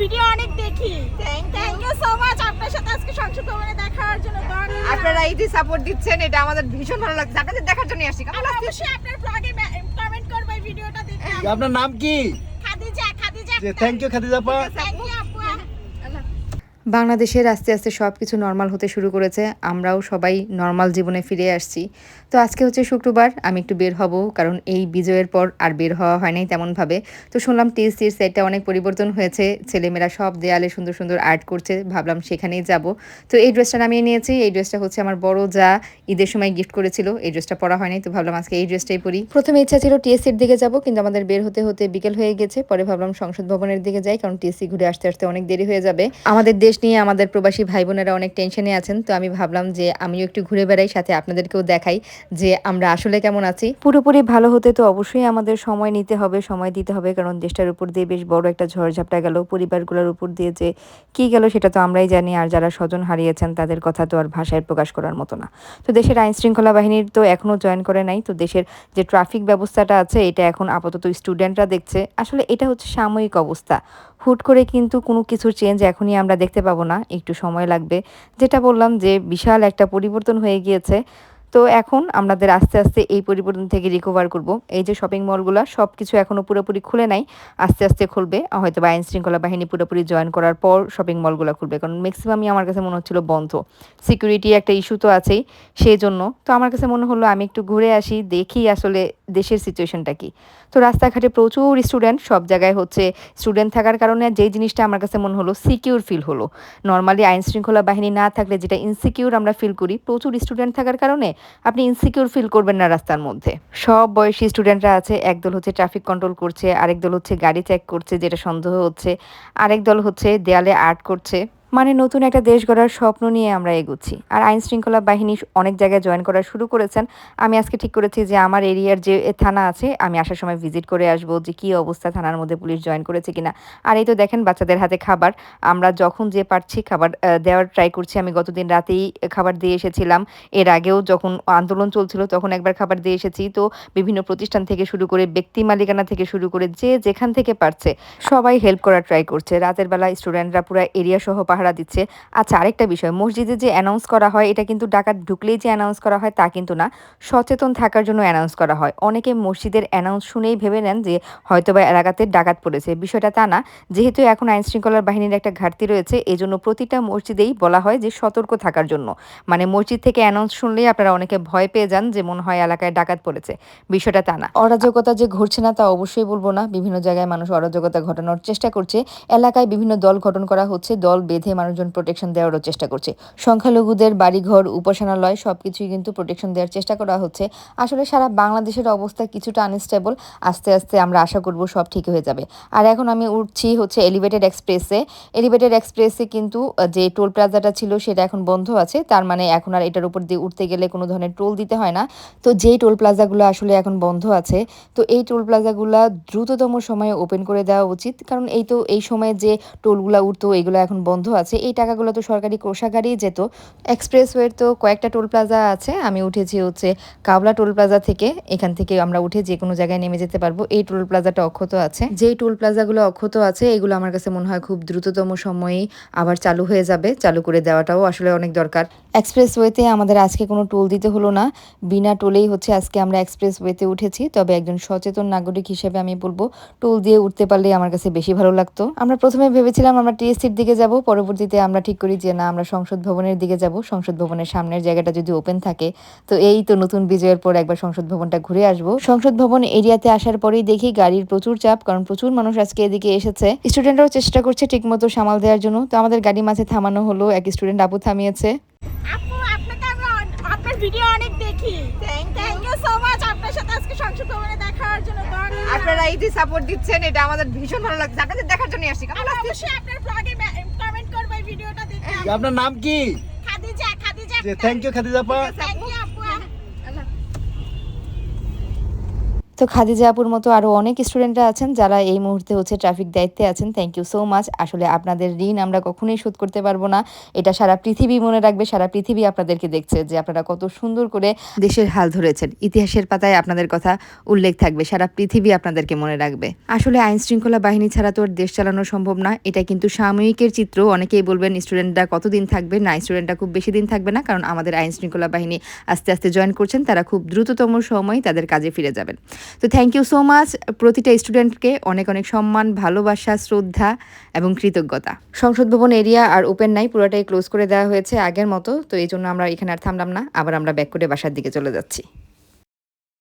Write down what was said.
Video অনেক দেখি। Thank you so much আপনার সাথে আজকে সংসদ ভবনে দেখার জন্য আপনারা এই যে সাপোর্ট দিচ্ছেন এটা আমাদের ভীষণ ভালো লাগছে। আপনাদের দেখার জন্য আসি কেমন লাগছে? অবশ্যই আপনার ব্লগে কমেন্ট করবেন ভিডিওটা দেখে। আপনার নাম কি? Khadija Khadija thank you thank you আপু। বাংলাদেশের আস্তে আস্তে সব কিছু নর্মাল হতে শুরু করেছে, আমরাও সবাই নর্মাল জীবনে ফিরে আসছি। তো আজকে হচ্ছে শুক্রবার, আমি একটু বের হব, কারণ এই বিজয়ের পর আর বের হওয়া হয় নাই তেমনভাবে। তো শুনলাম টিএসসির সেটটা অনেক পরিবর্তন হয়েছে, ছেলেমেয়েরা সব দেয়ালে সুন্দর সুন্দর আর্ট করছে, ভাবলাম সেখানেই যাব। তো এই ড্রেসটা নামিয়ে নিয়েছি, এই ড্রেসটা হচ্ছে আমার বড় যা ঈদের সময় গিফট করেছিল, এই ড্রেসটা পরা হয়নি তো ভাবলাম আজকে এই ড্রেসটাই পরি। প্রথমে ইচ্ছা ছিল টিএসসির দিকে যাব, কিন্তু আমাদের বের হতে হতে বিকেল হয়ে গেছে, পরে ভাবলাম সংসদ ভবনের দিকে যাই, কারণ টিএসসি ঘুরে আসতে আসতে অনেক দেরি হয়ে যাবে। আমাদের দেশ নিয়ে আমাদের প্রবাসী ভাই বোনেরা অনেক টেনশনে আছেন। তো আমি ভাবলাম যে আমিও একটু ঘুরে বেড়াই, সাথে আপনাদেরকেও দেখাই যে আমরা আসলে কেমন আছি। পুরোপুরি ভালো হতে তো অবশ্যই আমাদের সময় নিতে হবে, সময় দিতে হবে, কারণ দেশটার উপর দিয়ে বেশ বড় একটা ঝড়ঝাপটা গেল, পরিবারগুলোর উপর দিয়ে যে কি গেল সেটা তো আমরাই জানি, আর যারা স্বজন হারিয়েছেন তাদের কথা তো আর ভাষায় প্রকাশ করার মতো না। তো দেশের আইন শৃঙ্খলা বাহিনীর তো এখনও জয়েন করে নাই, তো দেশের যে ট্রাফিক ব্যবস্থাটা আছে, এটা এখন আপাতত স্টুডেন্টরা দেখছে। আসলে এটা হচ্ছে সাময়িক অবস্থা। হুট করে কিন্তু কোনো কিছুর চেঞ্জ এখনই আমরা দেখতে পাবো না, একটু সময় লাগবে। যেটা বললাম যে বিশাল একটা পরিবর্তন হয়ে গিয়েছে। তো এখন আমাদের আস্তে আস্তে এই পরিবর্তন থেকে রিকভার করব। এই যে শপিং মলগুলো সব কিছু এখনও পুরোপুরি খুলে নাই, আস্তে আস্তে খুলবে। হয়তো বা আইন শৃঙ্খলা বাহিনী পুরোপুরি জয়েন করার পর শপিং মলগুলো খুলবে, কারণ ম্যাক্সিমামই আমার কাছে মনে হচ্ছিল বন্ধ। সিকিউরিটি একটা ইস্যু তো আছেই, সেই জন্য। তো আমার কাছে মনে হলো আমি একটু ঘুরে আসি, দেখি আসলে দেশের সিচুয়েশনটা কি? তো রাস্তাঘাটে প্রচুর স্টুডেন্ট সব জায়গায় হচ্ছে স্টুডেন্ট থাকার কারণে যেই জিনিসটা আমার কাছে মনে হলো সিকিউর ফিল হলো। নর্মালি আইন শৃঙ্খলা বাহিনী না থাকলে যেটা ইনসিকিউর আমরা ফিল করি, প্রচুর স্টুডেন্ট থাকার কারণে আপনি ইনসিকিউর ফিল করবেন না রাস্তার মধ্যে। সব বয়সী স্টুডেন্টরা আছে একদল হচ্ছে ট্রাফিক কন্ট্রোল করছে, আরেক দল হচ্ছে গাড়ি চেক করছে, যেটা সন্দেহ হচ্ছে, আরেক দল হচ্ছে দেয়ালে আর্ট করছে। মানে নতুন একটা দেশ গড়ার স্বপ্ন নিয়ে আমরা এগুচ্ছি। আর আইন শৃঙ্খলা বাহিনী অনেক জায়গায় জয়েন করা শুরু করেছেন। আমি আজকে ঠিক করেছি যে আমার এরিয়ার যে থানা আছে, আমি আসার সময় ভিজিট করে আসব যে কী অবস্থা, থানার মধ্যে পুলিশ জয়েন করেছে কিনা। আর এই তো দেখেন বাচ্চাদের হাতে খাবার। আমরা যখন যে পারছি খাবার দেওয়ার ট্রাই করছি। আমি গতদিন রাতেই খাবার দিয়ে এসেছিলাম। এর আগেও যখন আন্দোলন চলছিল, তখন একবার খাবার দিয়ে এসেছি। তো বিভিন্ন প্রতিষ্ঠান থেকে শুরু করে ব্যক্তি মালিকানা থেকে শুরু করে যে যেখান থেকে পারছে, সবাই হেল্প করার ট্রাই করছে। রাতের বেলা স্টুডেন্টরা পুরো এরিয়া সহ পাহারা দিচ্ছে। আচ্ছা আরেকটা বিষয়, মসজিদে যে অ্যানাউন্স করা হয়, এটা কিন্তু ডাকাত ঢুকলেই যে অ্যানাউন্স করা হয় তা কিন্তু না। সচেতন থাকার জন্য অ্যানাউন্স করা হয়। অনেকে মসজিদের অ্যানাউন্স শুনেই ভেবে নেন যে হয়তোবা এলাকাতে ডাকাত পড়েছে। বিষয়টা তা না, যেহেতু এখন আইন শৃঙ্খলার বাহিনীর একটা ঘাটতি রয়েছে, এজন্য প্রতিটা মসজিদেই বলা হয় যে সতর্ক থাকার জন্য। মানে মসজিদ থেকে অ্যানাউন্স শুনলেই আপনারা অনেকে ভয় পেয়ে যান যে মনে হয় এলাকায় ডাকাত পড়েছে। বিষয়টা তা না। অরাজকতা যে ঘটছে না তা অবশ্যই বলব না। বিভিন্ন জায়গায় মানুষ অরাজকতা ঘটানোর চেষ্টা করছে। এলাকায় বিভিন্ন দল গঠন করা হচ্ছে, দল বেঁধে মানুষজন প্রোটেকশন দেওয়ারও চেষ্টা করছে। সংখ্যালঘুদের বাড়িঘর, উপাসনালয়, সবকিছুই কিন্তু প্রোটেকশন দেওয়ার চেষ্টা করা হচ্ছে। আসলে সারা বাংলাদেশের অবস্থা কিছুটা আনস্টেবল আস্তে আস্তে আমরা আশা করব সব ঠিক হয়ে যাবে। আর এখন আমি উঠছি হচ্ছে এলিভেটেড এক্সপ্রেসে এলিভেটেড এক্সপ্রেসে কিন্তু যে টোল প্লাজাটা ছিল সেটা এখন বন্ধ আছে। তার মানে এখন আর এটার উপর দিয়ে উঠতে গেলে কোনো ধরনের টোল দিতে হয় না। তো যেই টোল প্লাজাগুলো আসলে এখন বন্ধ আছে, তো এই টোল প্লাজাগুলো দ্রুততম সময়ে ওপেন করে দেওয়া উচিত। কারণ এই তো, এই সময়ে যে টোলগুলো উঠতো, এগুলো এখন বন্ধ আছে, এই টাকাগুলো তো সরকারি কোষাগারেই যেত। এক্সপ্রেসওয়ের তো কয়েকটা টোল প্লাজা আছে, আমি উঠেছি হচ্ছে কাবলা টোল প্লাজা থেকে, এখান থেকে আমরা উঠে যে কোনো জায়গায় নেমে যেতে পারব। এই টোল প্লাজাটা অক্ষত আছে। যেই টোল প্লাজাগুলো অক্ষত আছে, এগুলো আমার কাছে মনে হয় খুব দ্রুততম সময়েই আবার চালু হয়ে যাবে, চালু করে দেওয়াটাও আসলে অনেক দরকার। এক্সপ্রেসওয়েতে আমাদের আজকে কোনো টোল দিতে হলো না। বিনা টোলেই হচ্ছে আজকে আমরা এক্সপ্রেসওয়েতে উঠেছি। তবে একজন সচেতন নাগরিক হিসেবে আমি বলব, টোল দিয়ে উঠতে পারলে আমার কাছে বেশি ভালো লাগতো। আমরা প্রথমে ভেবেছিলাম আমরা টিএসসির দিকে যাব পরবর্তীতে আমরা ঠিক করি যে না আমরা সংসদ ভবনের দিকে যাব। সংসদ ভবনের সামনের জায়গাটা যদি ওপেন থাকে তো এই তো নতুন বিজয়ের পর একবার সংসদ ভবনটা ঘুরে আসব। সংসদ ভবন এরিয়াতে আসার পরেই দেখি গাড়ির প্রচুর চাপ কারণ প্রচুর মানুষ আজকে এদিকে এসেছে। স্টুডেন্টরাও চেষ্টা করছে ঠিকমতো সামাল দেওয়ার জন্য। তো আমাদের গাড়ি মাঝে থামানো হলো এক স্টুডেন্ট আপু থামিয়েছে। আপু আপনাকে আপনার ভিডিও অনেক দেখি। থ্যাংক ইউ সো মাচ আপনার সাথে আজকে সংসদ ভবনে দেখার জন্য আপনারা এই যে সাপোর্ট দিচ্ছেন এটা আমাদের ভীষণ ভালো লাগছে। আপনাদের দেখার জন্য কেমন লাগছে? অবশ্যই আপনার ব্লগে কমেন্ট করব এই ভিডিওটা দেখে আপনার নাম কি? Khadija Khadija thank you you আপু। তো খাদিজা আপুর মতো আরও অনেক স্টুডেন্টরা আছেন যারা এই মুহূর্তে হচ্ছে ট্রাফিক দায়িত্বে আছেন। থ্যাংক ইউ সো মাচ আসলে আপনাদের ঋণ আমরা কখনোই শোধ করতে পারব না। এটা সারা পৃথিবী মনে রাখবে, সারা পৃথিবী আপনাদেরকে দেখছে যে আপনারা কত সুন্দর করে দেশের হাল ধরেছেন। ইতিহাসের পাতায় আপনাদের কথা উল্লেখ থাকবে, সারা পৃথিবী আপনাদেরকে মনে রাখবে। আসলে আইন শৃঙ্খলা বাহিনী ছাড়া তো আর দেশ চালানো সম্ভব না। এটা কিন্তু সাময়িকের চিত্র। অনেকেই বলবেন স্টুডেন্টরা কতদিন থাকবে? না, স্টুডেন্টরা খুব বেশি দিন থাকবে না। কারণ আমাদের আইন শৃঙ্খলা বাহিনী আস্তে আস্তে জয়েন করছেন, তারা খুব দ্রুততম সময় তাদের কাজে ফিরে যাবেন। তো থ্যাংক ইউ সো মাচ প্রতিটা স্টুডেন্টকে অনেক অনেক সম্মান, ভালোবাসা, শ্রদ্ধা এবং কৃতজ্ঞতা। সংসদ ভবন এরিয়া আর ওপেন নাই, পুরোটাই ক্লোজ করে দেওয়া হয়েছে আগের মতো। তো এই জন্য আমরা এখানে আর থামলাম না। আবার আমরা ব্যাক করে বাসার দিকে চলে যাচ্ছি।